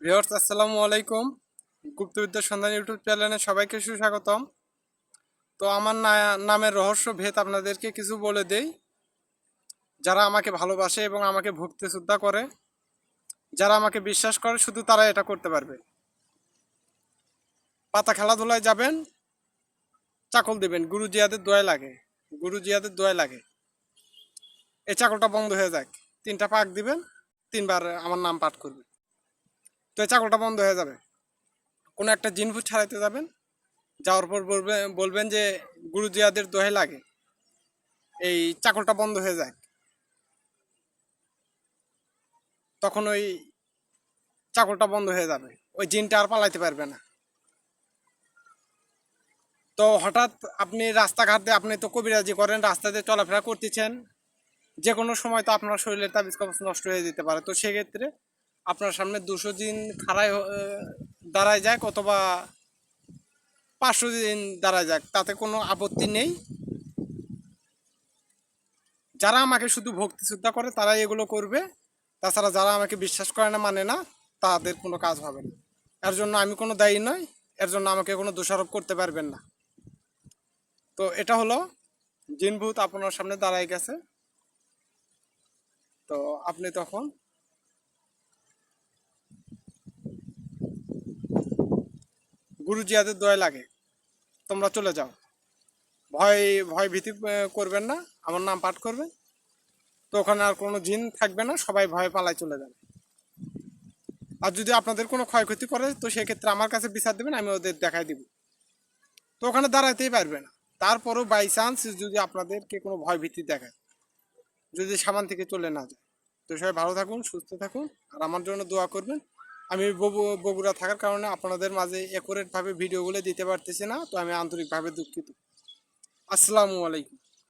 Viewers, আসসালামু আলাইকুম। গুপ্তবিদ্যা সন্ধান ইউটিউব চ্যানেলে সবাইকে সুস্বাগতম। তো আমার নামের রহস্য ভেদ আপনাদেরকে কিছু বলে দেই। যারা আমাকে ভালোবাসে এবং আমাকে ভক্তি শ্রদ্ধা করে, যারা আমাকে বিশ্বাস করে, শুধু তারা এটা করতে পারবে। পাতা খেলাধুলায় যাবেন, চাকল দিবেন। গুরু জিয়াদের দোয়াই লাগে। গুরু জিয়াদের দোয়াই লাগে। এই চাকলটা বন্ধ হয়ে যাক। তিনটা পাক দিবেন, তিনবার আমার নাম পাঠ করবে তো এই চাকলটা বন্ধ হয়ে যাবে। কোনো একটা জিনফুট ছাড়াইতে যাবেন, যাওয়ার পর বলবেন বলবেন যে, গুরুজিয়াদের দোহে লাগে। এই চাকলটা বন্ধ হয়ে যায় তখন ওই চাকলটা বন্ধ হয়ে যাবে। ওই জিনটা আর পালাইতে পারবে না। তো হঠাৎ আপনি রাস্তাঘাট, আপনি তো কবিরাজি করেন রাস্তা দিয়ে চলাফেরা করতেছেন। যে কোনো সময় তো আপনার শরীরের তাবিজ কবচ নষ্ট হয়ে যেতে পারে। তো সেক্ষেত্রে আপনার সামনে দুশো দিন খাড়ায় হ- দাঁড়ায় যাক অথবা পাঁচশো দিন দাঁড়ায় যাক, তাতে কোনো আপত্তি নেই। যারা আমাকে শুধু ভক্তি শ্রদ্ধা করে তারাই এগুলো করবে। তাছাড়া যারা আমাকে বিশ্বাস করে না মানে না, তাদের কোনো কাজ হবে না। এর জন্য আমি কোনো দায়ী নই, এর জন্য আমাকে কোনো দোষারোপ করতে পারবেন না। তো এটা হলো, জিনভূত আপনার সামনে দাঁড়ায় গেছে। তো আপনি তখন গুরুজিয়াদের দয়া লাগে। তোমরা চলে যাও। ভয় ভয় ভীতি করবেন না। আমার নাম পাঠ করবেন। তো ওখানে আর কোনো জিন থাকবে না। সবাই ভয় পালায় চলে যাবে। আর যদি আপনাদের কোনো ক্ষয়ক্ষতি করে, তো সেক্ষেত্রে আমার কাছে বিচার দেবেন, আমি ওদের দেখাই দিব। তো ওখানে দাঁড়াতেই পারবে না। তারপরও বাই চান্স যদি আপনাদেরকে কোনো ভয় ভীতি দেখায়, যদি সামান থেকে চলে না যায়। তো সবাই ভালো থাকুন, সুস্থ থাকুন। আর আমার জন্য দোয়া করবেন। আমি বগু- বগুড়া থাকার কারণে আপনাদের মাঝে একুরেট ভাবে ভিডিওগুলো দিতে পারতেছি না, তো আমি আন্তরিকভাবে দুঃখিত। আসসালামু আলাইকুম।